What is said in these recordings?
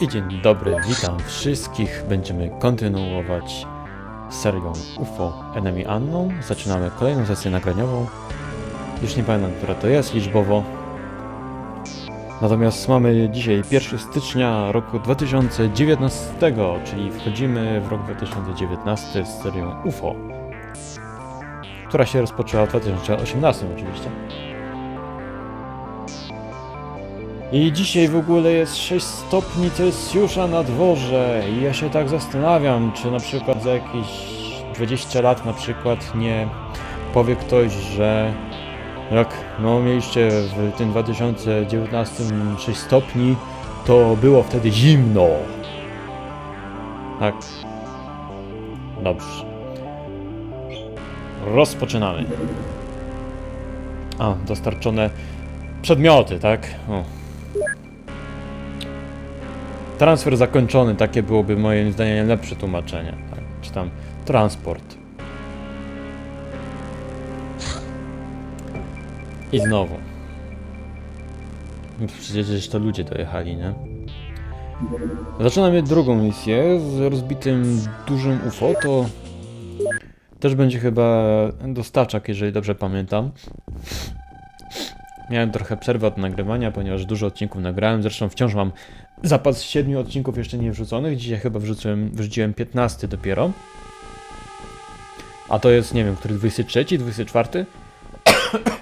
I dzień dobry, witam wszystkich. Będziemy kontynuować serią UFO Enemy Unknown. Zaczynamy kolejną sesję nagraniową. Już nie pamiętam, która to jest liczbowo. Natomiast mamy dzisiaj 1 stycznia roku 2019, czyli wchodzimy w rok 2019 z serią UFO, która się rozpoczęła w 2018 oczywiście. I dzisiaj w ogóle jest 6 stopni Celsjusza na dworze i ja się tak zastanawiam, czy na przykład za jakieś 20 lat na przykład nie powie ktoś, że jak no mieliście w tym 2019 6 stopni, to było wtedy zimno. Tak. Dobrze. Rozpoczynamy. A, dostarczone przedmioty, tak? O. Transfer zakończony, takie byłoby moim zdaniem lepsze tłumaczenie. Tak? Czy tam transport. I znowu. Przecież to ludzie dojechali, nie? Zaczynamy drugą misję z rozbitym dużym UFO. To też będzie chyba dostaczak, jeżeli dobrze pamiętam. Miałem trochę przerwę od nagrywania, ponieważ dużo odcinków nagrałem. Zresztą wciąż mam zapas 7 odcinków jeszcze nie wrzuconych. Dzisiaj chyba wrzuciłem, wrzuciłem 15 dopiero. A to jest, nie wiem, który 23, 24?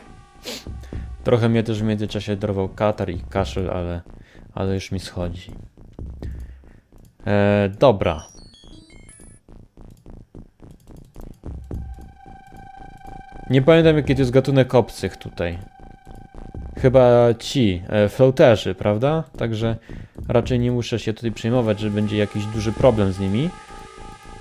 Trochę mnie też w międzyczasie dorwał katar i kaszel, ale, ale już mi schodzi. E, dobra. Nie pamiętam jaki to jest gatunek obcych tutaj. Chyba ci, e, floaterzy, prawda? Także raczej nie muszę się tutaj przejmować, że będzie jakiś duży problem z nimi.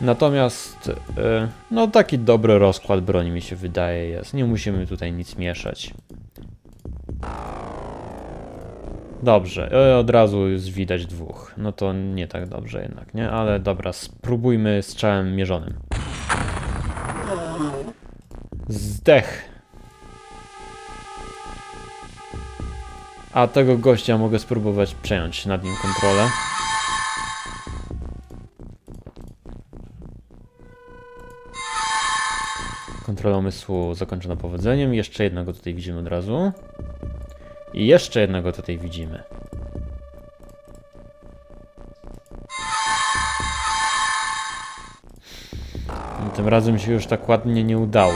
Natomiast, e, no taki dobry rozkład broni mi się wydaje jest. Nie musimy tutaj nic mieszać. Dobrze, e, od razu już widać dwóch. No to nie tak dobrze jednak, nie? Ale dobra, spróbujmy strzałem mierzonym. Zdech. A tego gościa mogę spróbować przejąć nad nim kontrolę. Kontrola umysłu zakończona powodzeniem. Jeszcze jednego tutaj widzimy od razu. I jeszcze jednego tutaj widzimy. Tym razem się już tak ładnie nie udało.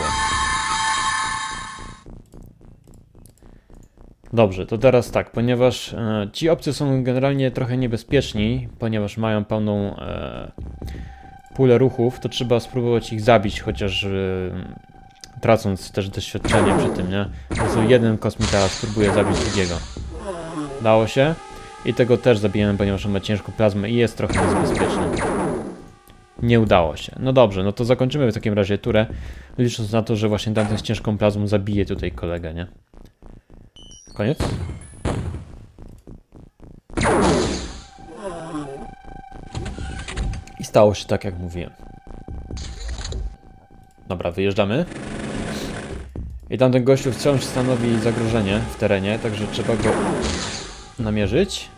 Dobrze, to teraz tak, ponieważ e, ci obcy są generalnie trochę niebezpieczni, ponieważ mają pełną e, pulę ruchów, to trzeba spróbować ich zabić, chociaż e, tracąc też doświadczenie przy tym, nie? Prostu jeden kosmita spróbuje zabić drugiego. Dało się? I tego też zabijemy, ponieważ on ma ciężką plazmę i jest trochę niebezpieczny. Nie udało się. No dobrze, no to zakończymy w takim razie turę, licząc na to, że właśnie tamten z ciężką plazmą zabije tutaj kolegę, nie? Koniec? I stało się tak, jak mówiłem. Dobra, wyjeżdżamy. I tamten gościu wciąż stanowi zagrożenie w terenie, także trzeba go namierzyć.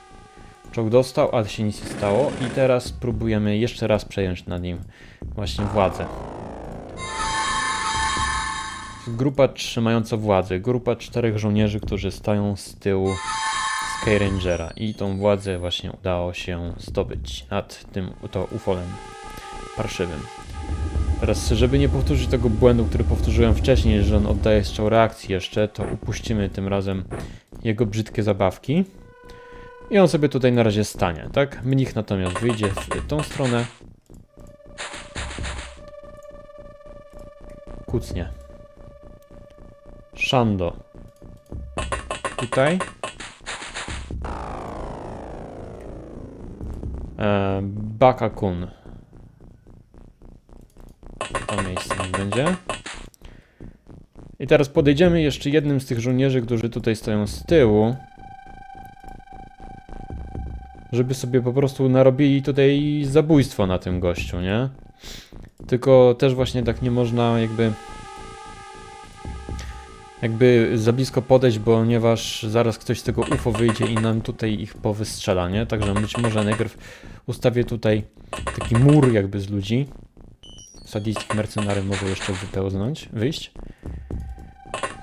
Czołg dostał, ale się nic nie stało. I teraz próbujemy jeszcze raz przejąć nad nim właśnie władzę. Grupa trzymająca władzę. Grupa czterech żołnierzy, którzy stoją z tyłu Skyrangera. I tą władzę właśnie udało się zdobyć nad tym to ufolem parszywym. Teraz, żeby nie powtórzyć tego błędu, który powtórzyłem wcześniej, że on oddaje strzał reakcji jeszcze, to upuścimy tym razem jego brzydkie zabawki. I on sobie tutaj na razie stanie, tak? Mnich natomiast wyjdzie w tą stronę. Kucnie. Shando. Tutaj. E, Bakakun. To miejsce niech będzie. I teraz podejdziemy jeszcze jednym z tych żołnierzy, którzy tutaj stoją z tyłu. Żeby sobie po prostu narobili tutaj zabójstwo na tym gościu, nie? Tylko też właśnie tak nie można jakby jakby za blisko podejść, ponieważ zaraz ktoś z tego UFO wyjdzie i nam tutaj ich powystrzela, nie? Także być może najpierw ustawię tutaj taki mur jakby z ludzi. Sadistic mercenary może jeszcze wypełznąć, wyjść.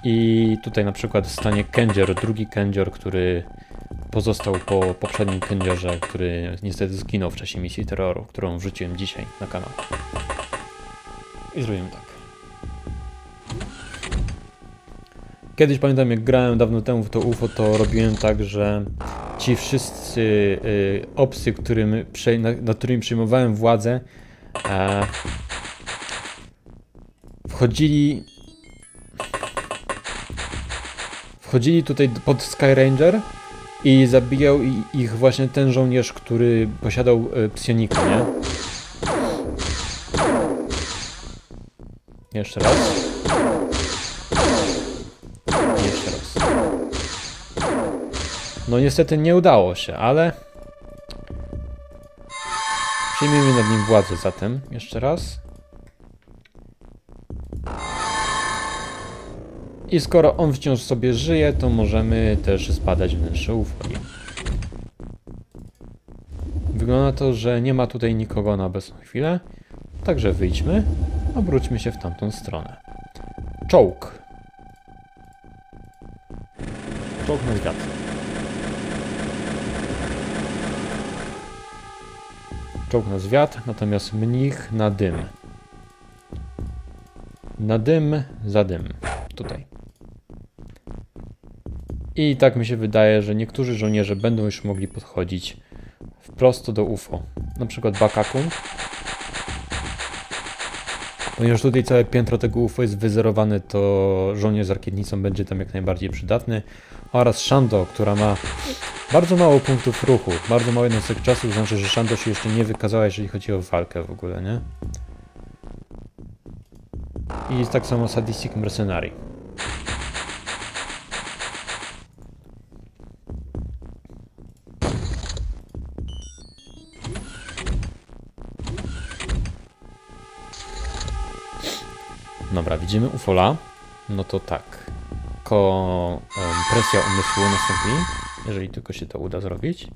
I tutaj na przykład stanie kędzior, drugi kędzior, który pozostał po poprzednim kędziorze, który niestety zginął w czasie misji terroru, którą wrzuciłem dzisiaj na kanał. I zrobimy tak. Kiedyś pamiętam, jak grałem dawno temu w to UFO, to robiłem tak, że ci wszyscy y, obcy, którym na, nad którymi przejmowałem władzę, e, wchodzili. Wchodzili tutaj pod Sky Ranger i zabijał ich właśnie ten żołnierz, który posiadał y, psionika, nie? Jeszcze raz. No niestety nie udało się, ale... Przyjmijmy nad nim władzę zatem. Jeszcze raz. I skoro on wciąż sobie żyje, to możemy też zbadać wnętrze UFO. Wygląda to, że nie ma tutaj nikogo na obecną chwilę. Także wyjdźmy, obróćmy się w tamtą stronę. Czołg. Czołg na zwiat. Czołg na zwiat, natomiast mnich na dym. Na dym, za dym. Tutaj. I tak mi się wydaje, że niektórzy żołnierze będą już mogli podchodzić wprost do UFO. Na przykład Bakaku. Ponieważ tutaj całe piętro tego UFO jest wyzerowane, to żołnierz z rakietnicą będzie tam jak najbardziej przydatny. Oraz Shando, która ma bardzo mało punktów ruchu, bardzo mało jednostek czasu, znaczy, że Shando się jeszcze nie wykazała, jeżeli chodzi o walkę w ogóle, nie? I jest tak samo Sadistic Mercenary. Dobra, widzimy ufola. No to tak. Ko presja umysłu nastąpi, jeżeli tylko się to uda zrobić.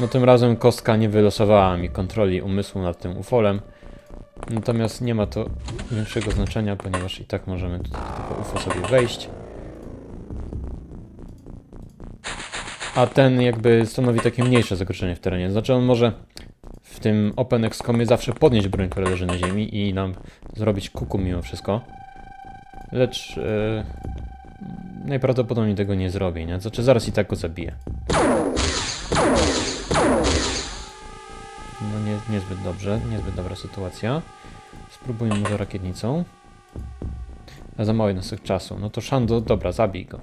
No tym razem kostka nie wylosowała mi kontroli umysłu nad tym ufolem. Natomiast nie ma to większego znaczenia, ponieważ i tak możemy do tego UFO sobie wejść. A ten jakby stanowi takie mniejsze zagrożenie w terenie. Znaczy on może w tym Open XCOMie zawsze podnieść broń, która leży na ziemi i nam zrobić kuku mimo wszystko. Lecz e, najprawdopodobniej tego nie zrobi, nie? Znaczy zaraz i tak go zabije. No nie, niezbyt dobrze, niezbyt dobra sytuacja. Spróbujmy może rakietnicą. A za mało jednostek czasu. No to Shando, dobra, zabij go.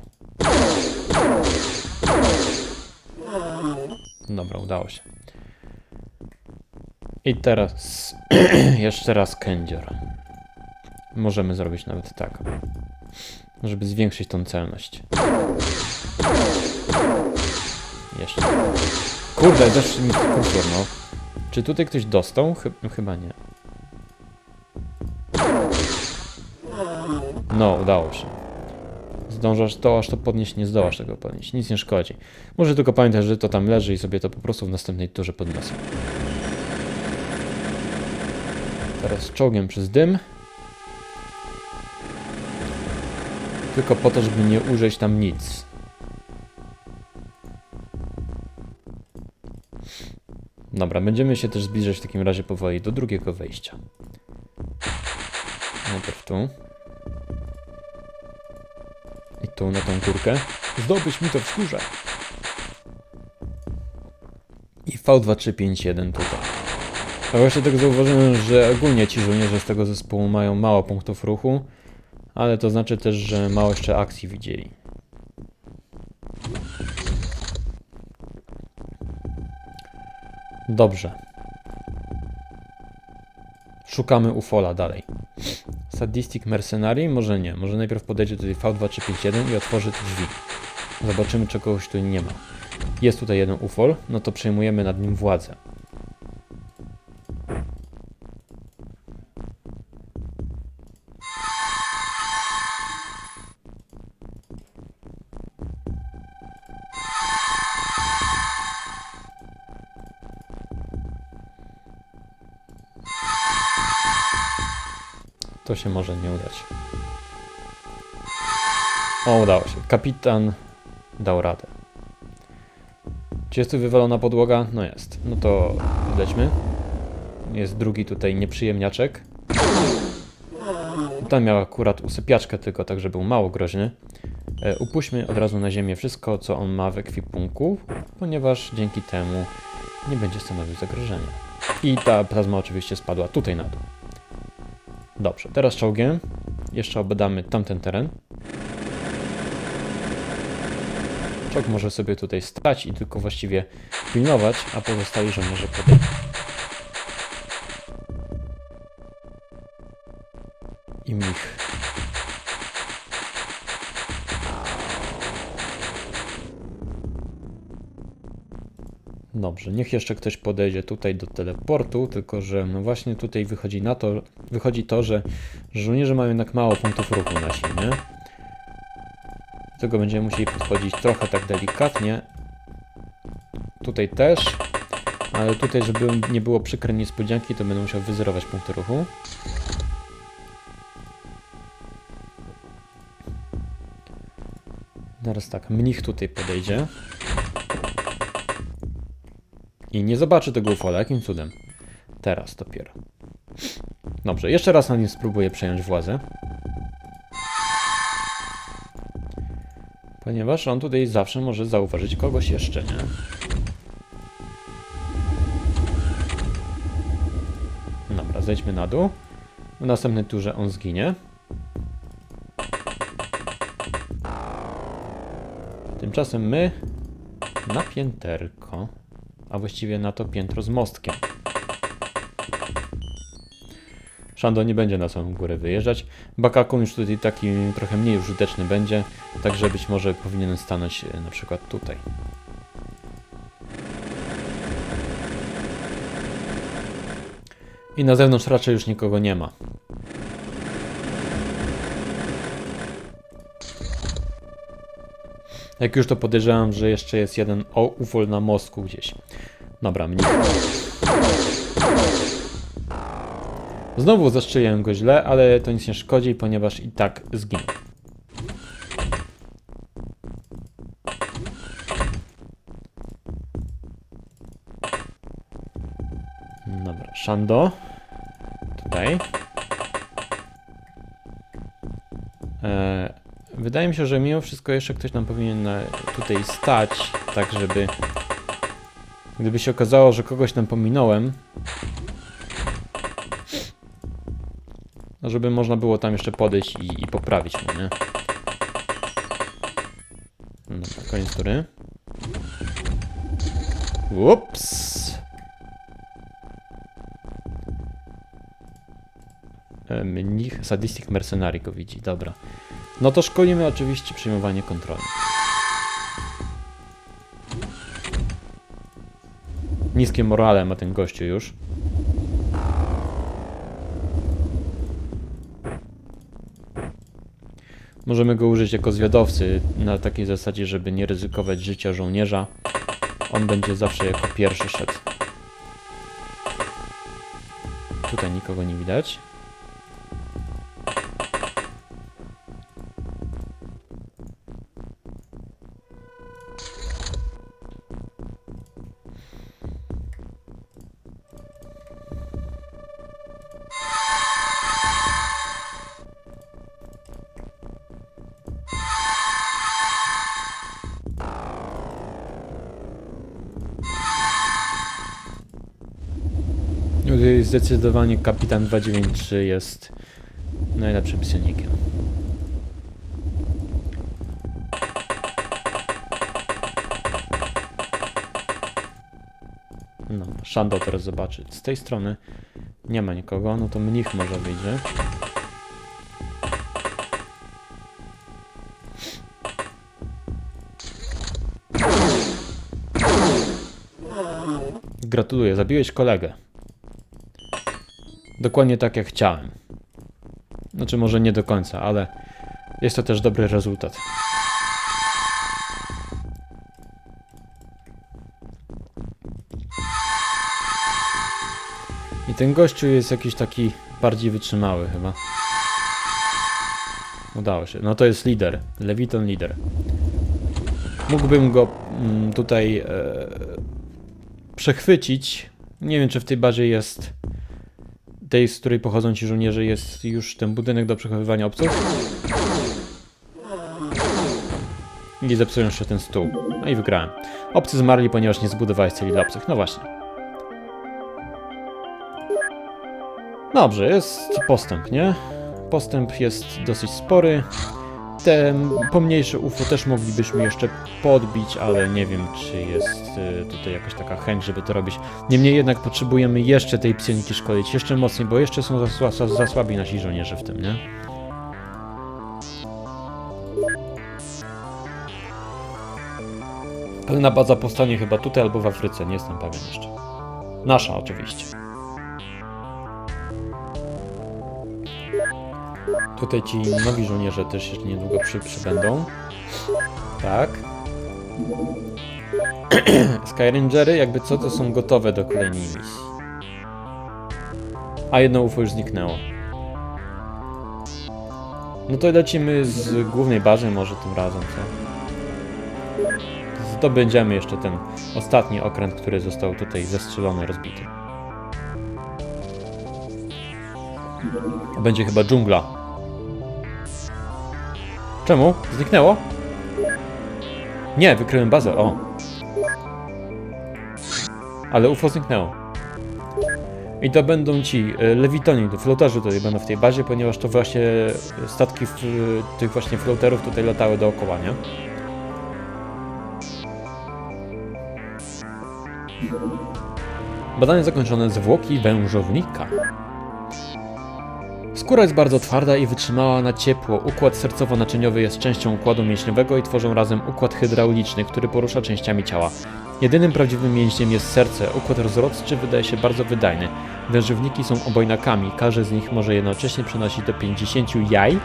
Dobra, udało się. I teraz jeszcze raz kędzior. Możemy zrobić nawet tak, żeby zwiększyć tą celność. Jeszcze. Kurde, też mi kursor, no. Czy tutaj ktoś dostał? Chy- chyba nie. No, udało się. Zdążasz to, aż to podnieść, nie zdołasz tego podnieść. Nic nie szkodzi. Może tylko pamiętaj, że to tam leży i sobie to po prostu w następnej turze podniosę. Teraz czołgiem przez dym. Tylko po to, żeby nie użyć tam nic. Dobra, będziemy się też zbliżać w takim razie powoli do drugiego wejścia. Najpierw tu. I tu na tą górkę. Zdobyć mi to w skórze. I V2351 tutaj. A właśnie tak zauważyłem, że ogólnie ci żołnierze z tego zespołu mają mało punktów ruchu, ale to znaczy też, że mało jeszcze akcji widzieli. Dobrze. Szukamy ufola dalej. Sadistic Mercenary? Może nie. Może najpierw podejdzie tutaj V2351 i otworzy drzwi. Zobaczymy, czy kogoś tu nie ma. Jest tutaj jeden ufol, no to przejmujemy nad nim władzę. To się może nie udać. O, udało się. Kapitan dał radę. Czy jest tu wywalona podłoga? No jest. No to lećmy. Jest drugi tutaj nieprzyjemniaczek. Tam miał akurat usypiaczkę tylko, tak żeby był mało groźny. E, upuśćmy od razu na ziemię wszystko, co on ma w ekwipunku, ponieważ dzięki temu nie będzie stanowił zagrożenia. I ta plazma oczywiście spadła tutaj na dół. Dobrze, teraz czołgiem. Jeszcze obadamy tamten teren. Czołg może sobie tutaj stać i tylko właściwie pilnować, a pozostali żołnierze podejdą. Dobrze, niech jeszcze ktoś podejdzie tutaj do teleportu, tylko że no właśnie tutaj wychodzi na to, wychodzi to, że żołnierze mają jednak mało punktów ruchu na nie? Dlatego będziemy musieli podchodzić trochę tak delikatnie. Tutaj też, ale tutaj, żeby nie było przykre niespodzianki, to będę musiał wyzerować punkty ruchu. Teraz tak, mnich tutaj podejdzie. I nie zobaczy tego ufola, jakim cudem. Teraz dopiero. Dobrze, jeszcze raz na nim spróbuję przejąć władzę. Ponieważ on tutaj zawsze może zauważyć kogoś jeszcze, nie? Dobra, zejdźmy na dół. W następnej turze on zginie. Tymczasem my na pięterko, a właściwie na to piętro z mostkiem. Shando nie będzie na samą górę wyjeżdżać. Bakakun już tutaj taki trochę mniej użyteczny będzie, także być może powinien stanąć e, na przykład tutaj. I na zewnątrz raczej już nikogo nie ma. Jak już to podejrzewam, że jeszcze jest jeden o ufol na mostku gdzieś. Dobra, mnie. Znowu zastrzeliłem go źle, ale to nic nie szkodzi, ponieważ i tak zginął. Dobra, Shando. Tutaj. E, wydaje mi się, że mimo wszystko jeszcze ktoś nam powinien tutaj stać, tak żeby... Gdyby się okazało, że kogoś tam pominąłem, no żeby można było tam jeszcze podejść i, i poprawić mu, nie? Dobra, koniec tury. Ups. E, Mnich Sadistic Mercenary go widzi, dobra. No to szkolimy oczywiście przyjmowanie kontroli. Niskie morale ma ten gościu już. Możemy go użyć jako zwiadowcy na takiej zasadzie, żeby nie ryzykować życia żołnierza. On będzie zawsze jako pierwszy szedł. Tutaj nikogo nie widać. Zdecydowanie kapitan 293 jest najlepszym psionikiem. No, Shando teraz zobaczy. Z tej strony nie ma nikogo, no to mnich może wyjdzie. Gratuluję, zabiłeś kolegę. Dokładnie tak jak chciałem. Znaczy może nie do końca, ale jest to też dobry rezultat. I ten gościu jest jakiś taki bardziej wytrzymały chyba. udało się. No to jest lider, Leviton lider. Mógłbym go mm, tutaj e, przechwycić. Nie wiem, czy w tej bazie jest tej, z której pochodzą ci żołnierze, jest już ten budynek do przechowywania obców. I zepsują jeszcze ten stół. No i wygrałem. Obcy zmarli, ponieważ nie zbudowałeś celi dla obcych. No właśnie. Dobrze, jest postęp, nie? Postęp jest dosyć spory. Te pomniejsze UFO też moglibyśmy jeszcze podbić, ale nie wiem, czy jest y, tutaj jakaś taka chęć, żeby to robić. Niemniej jednak potrzebujemy jeszcze tej psioniki szkolić, jeszcze mocniej, bo jeszcze są za, za, za słabi nasi żołnierze w tym, nie? Pełna baza powstanie chyba tutaj albo w Afryce, nie jestem pewien jeszcze. Nasza oczywiście. Tutaj ci nowi żołnierze też jeszcze niedługo przy, przybędą. Tak. Skyrangery, jakby co, to są gotowe do kolejnej misji. A jedno UFO już zniknęło. No to lecimy z głównej bazy może tym razem, co? Zdobędziemy jeszcze ten ostatni okręt, który został tutaj zestrzelony, rozbity. Będzie chyba dżungla. Czemu? Zniknęło? Nie, wykryłem bazę, o. Ale UFO zniknęło. I to będą ci e, lewitoni, flotarzy tutaj będą w tej bazie, ponieważ to właśnie statki w, tych właśnie floterów tutaj latały dookoła, nie? Badanie zakończone zwłoki wężownika. Skóra jest bardzo twarda i wytrzymała na ciepło. Układ sercowo-naczyniowy jest częścią układu mięśniowego i tworzą razem układ hydrauliczny, który porusza częściami ciała. Jedynym prawdziwym mięśniem jest serce. Układ rozrodczy wydaje się bardzo wydajny. Wężowniki są obojnakami. Każdy z nich może jednocześnie przenosić do 50 jaj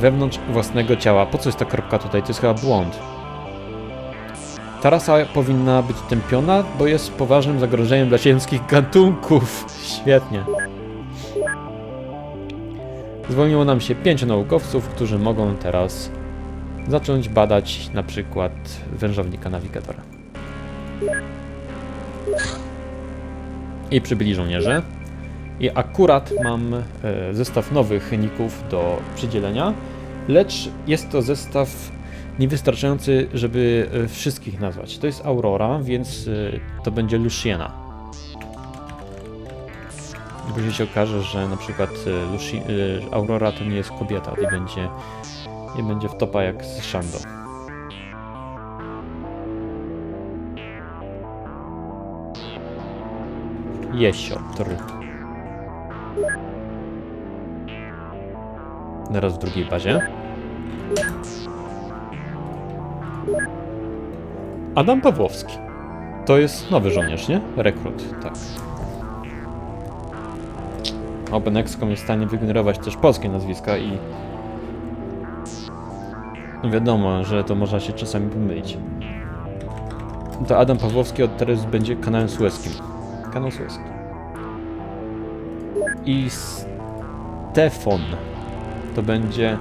wewnątrz własnego ciała. Po co jest ta kropka tutaj? To jest chyba błąd. Ta rasa powinna być tępiona, bo jest poważnym zagrożeniem dla ziemskich gatunków. Świetnie. Zwolniło nam się pięciu naukowców, którzy mogą teraz zacząć badać na przykład wężownika nawigatora. I przybyli żołnierze. I akurat mam e, zestaw nowych ników do przydzielenia, lecz jest to zestaw niewystarczający, żeby e, wszystkich nazwać. To jest Aurora, więc e, to będzie Luciena. Później się okaże, że na przykład Luci e, Aurora to nie jest kobieta i będzie, nie będzie w topa jak z Shando. Jesiotr. Teraz w drugiej bazie. Adam Pawłowski. To jest nowy żołnierz, nie? Rekrut, tak. OpenExcom jest w stanie wygenerować też polskie nazwiska i... No wiadomo, że to można się czasami pomylić. To Adam Pawłowski od teraz będzie kanałem sueskim. Kanał sueski. I Stefon to będzie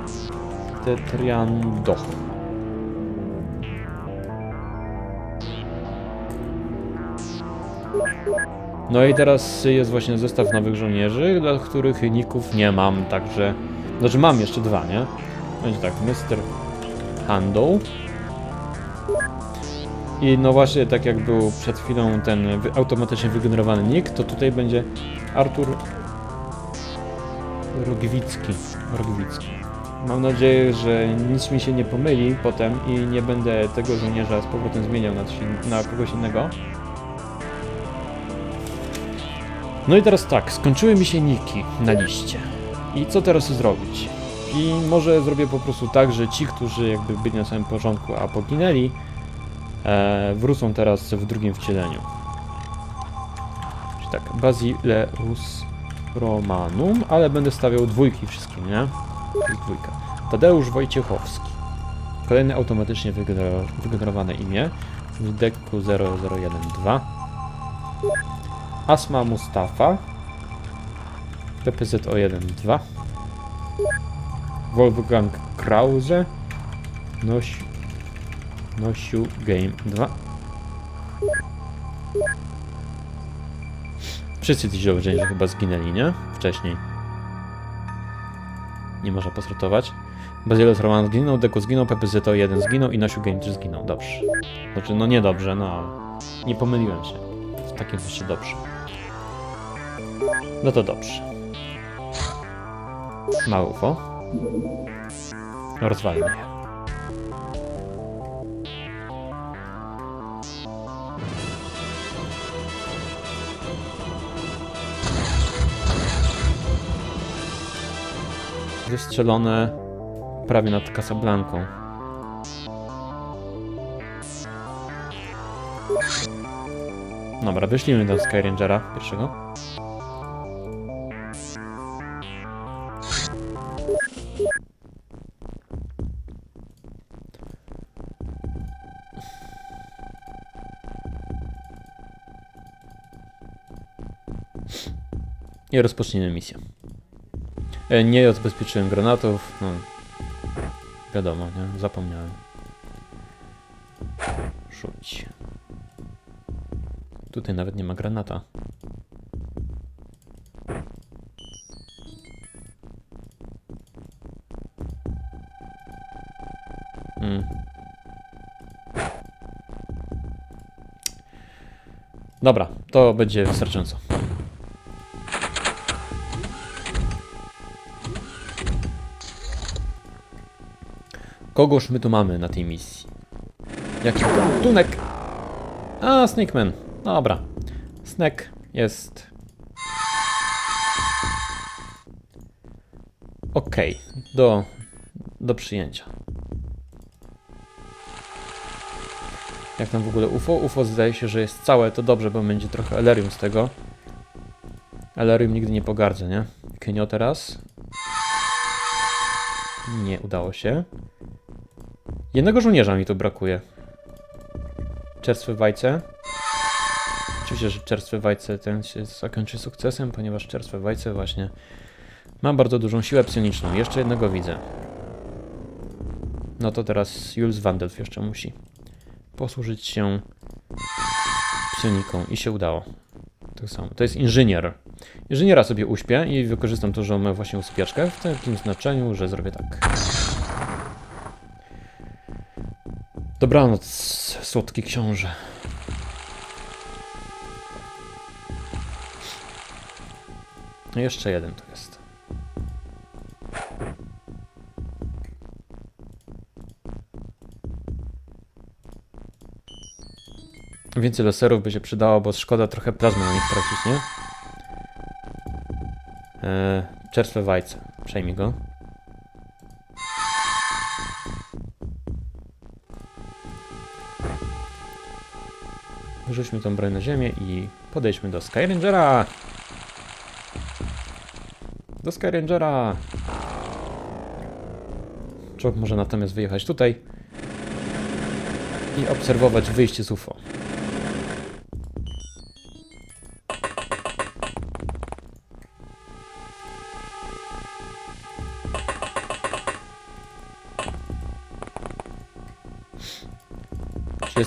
Tetriandoch. No i teraz jest właśnie zestaw nowych żołnierzy, dla których ników nie mam, także... Znaczy mam jeszcze dwa, nie? Będzie tak, Mr. Handel. I no właśnie, tak jak był przed chwilą ten automatycznie wygenerowany nick, to tutaj będzie Artur Rogwicki. Rogwicki. Mam nadzieję, że nic mi się nie pomyli potem i nie będę tego żołnierza z powrotem zmieniał na, na kogoś innego. No i teraz tak, skończyły mi się niki na liście. I co teraz zrobić? I może zrobię po prostu tak, że ci, którzy jakby byli na samym porządku, a poginęli, e, wrócą teraz w drugim wcieleniu. Czyli tak, Basileus Romanum, ale będę stawiał dwójki wszystkim, nie? Dwójka. Tadeusz Wojciechowski. Kolejne automatycznie wygenero- wygenerowane imię. Deku 0012. Asma Mustafa. PPZ-O12. Wolfgang Krause. Noś... Nosiu Game 2. Wszyscy ci żołnierze chyba zginęli, nie? Wcześniej. Nie można posrutować. Bazylus Roman zginął, Deku zginął, PPZ 1 zginął i Nosiu Game 3 zginął. Dobrze. Znaczy, no niedobrze, no ale nie pomyliłem się. W takim sensie dobrze. No to dobrze. Małe. Rozwalmy je. Wystrzelone prawie nad Casablanką. Dobra, wyślijmy do Skyrangera pierwszego. I rozpoczniemy misję. E, Nie odbezpieczyłem granatów. No, wiadomo, nie? Zapomniałem. Rzuć. Tutaj nawet nie ma granata. Mm. Dobra, to będzie wystarczająco. Kogoż my tu mamy na tej misji? Jaki tunek? A, Snakeman. Dobra. Snack jest... Okej, do, do przyjęcia. Jak tam w ogóle UFO? UFO zdaje się, że jest całe, to dobrze, bo będzie trochę Elerium z tego. Elerium nigdy nie pogardzę, nie? Kenio teraz. Nie udało się. Jednego żołnierza mi tu brakuje. Czerstwe wajce. Oczywiście, że czerstwe wajce ten się zakończy sukcesem, ponieważ czerstwe wajce właśnie ma bardzo dużą siłę psioniczną. Jeszcze jednego widzę. No to teraz Jules Wandelf jeszcze musi posłużyć się psioniką i się udało. To samo. To jest inżynier. Inżyniera sobie uśpię i wykorzystam to, że on ma właśnie usypiaczkę w takim znaczeniu, że zrobię tak. Dobranoc, słodki książę. No Jeszcze jeden tu jest. Więcej laserów by się przydało, bo szkoda trochę plazmy na nich tracić, nie? Eee, czerstwe wajce. Przejmij go. Wyrzućmy tą broń na ziemię i podejdźmy do Skyrangera! Do Skyrangera! Czołg może natomiast wyjechać tutaj i obserwować wyjście z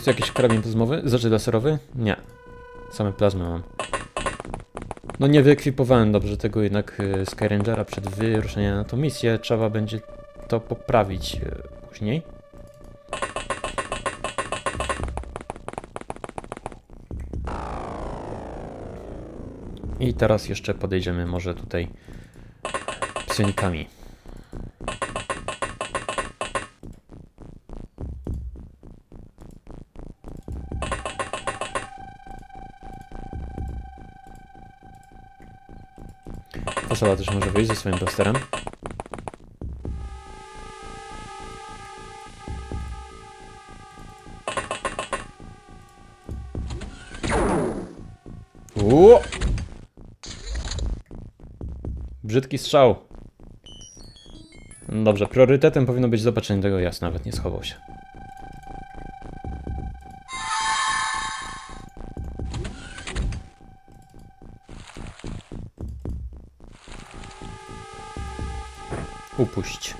tu jakiś karabin plazmowy? Znaczy laserowy? Nie. Same plazmy mam. No nie wyekwipowałem dobrze tego jednak y, Skyrangera przed wyruszeniem na tą misję. Trzeba będzie to poprawić y, później. I teraz jeszcze podejdziemy może tutaj psionikami. Osoba też może wyjść ze swoim blasterem. Uuu! Brzydki strzał. Dobrze, priorytetem powinno być zobaczenie tego jasna, nawet nie schował się. Upuść.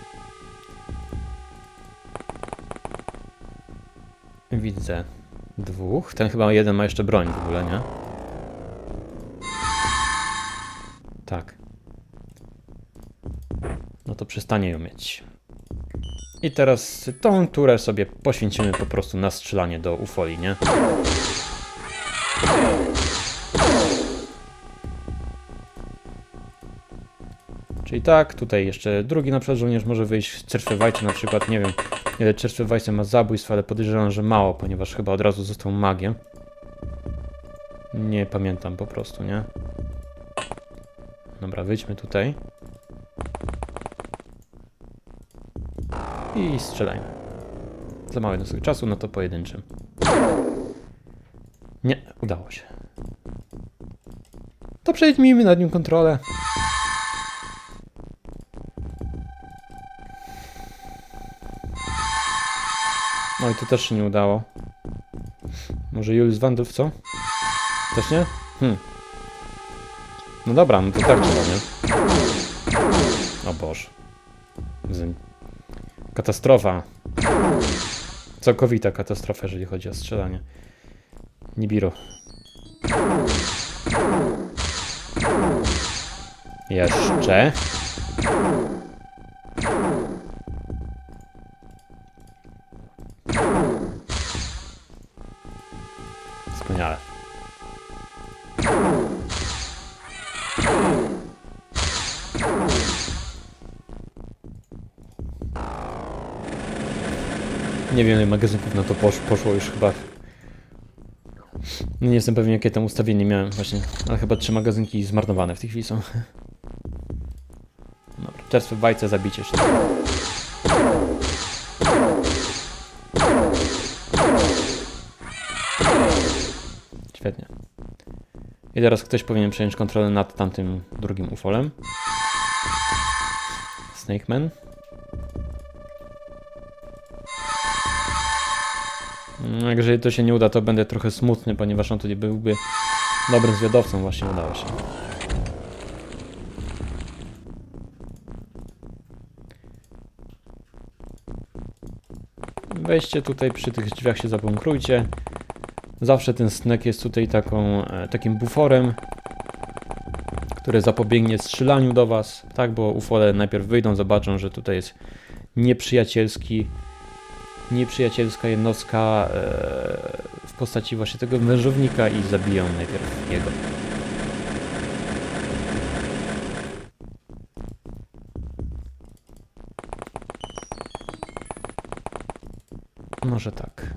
Widzę dwóch. Ten chyba jeden ma jeszcze broń w ogóle, nie? Tak. No to przestanie ją mieć. I teraz tą turę sobie poświęcimy po prostu na strzelanie do ufoli, nie? Czyli tak, tutaj jeszcze drugi na przykład żołnierz może wyjść, Cerszewajcie na przykład, nie wiem ile Cerszewajcie ma zabójstw, ale podejrzewam, że mało, ponieważ chyba od razu został magiem. Nie pamiętam po prostu, nie? Dobra, wyjdźmy tutaj. I strzelajmy. Za mały nosek czasu, no to pojedynczym. Nie, udało się. To przejdźmy nad nim kontrolę. No i to też się nie udało. Może Julius Wandów, co? Też nie? Hm. No dobra, no to tak trzeba, nie? O Boże. Katastrofa. Całkowita katastrofa, jeżeli chodzi o strzelanie. Nibiru. Jeszcze. Nie wiem, ile magazynków na to posz, poszło już chyba. Nie jestem pewien, jakie tam ustawienie miałem właśnie, ale chyba trzy magazynki zmarnowane w tej chwili są. Dobra, czerstwe wajce zabicie jeszcze. Świetnie. I teraz ktoś powinien przejąć kontrolę nad tamtym drugim ufolem. Snakeman. Jak jeżeli to się nie uda, to będę trochę smutny, ponieważ on tutaj byłby dobrym zwiadowcą, właśnie udało się. Weźcie tutaj przy tych drzwiach się zabunkrujcie. Zawsze ten snek jest tutaj taką, e, takim buforem, który zapobiegnie strzelaniu do was, tak, bo ufole najpierw wyjdą, zobaczą, że tutaj jest nieprzyjacielski, nieprzyjacielska jednostka e, w postaci właśnie tego mężownika i zabiją najpierw jego. Może tak.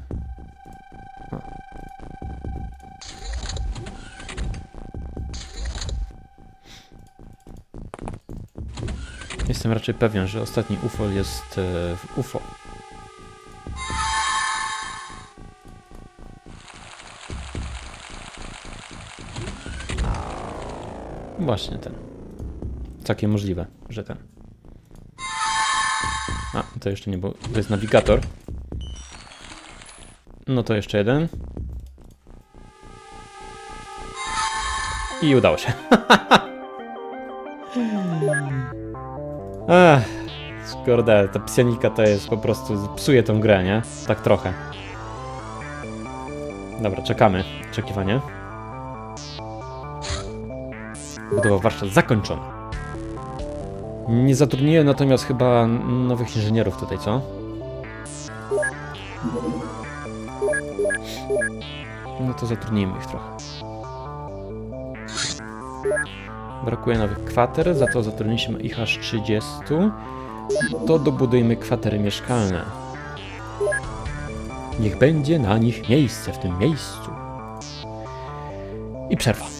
Jestem raczej pewien, że ostatni UFO jest e, w UFO. Właśnie ten. Całkiem możliwe, że ten. A, to jeszcze nie było. To jest nawigator. No to jeszcze jeden. I udało się. Ech, kurde, ta psionika to jest po prostu, psuje tą grę, nie? Tak trochę. Dobra, czekamy. Oczekiwanie. Budowa warsztat zakończona. Nie zatrudniłem natomiast chyba nowych inżynierów tutaj, co? No to zatrudnijmy ich trochę. Brakuje nowych kwater, za to zatrudniliśmy ich aż 30. To dobudujmy kwatery mieszkalne. Niech będzie na nich miejsce w tym miejscu. I przerwa.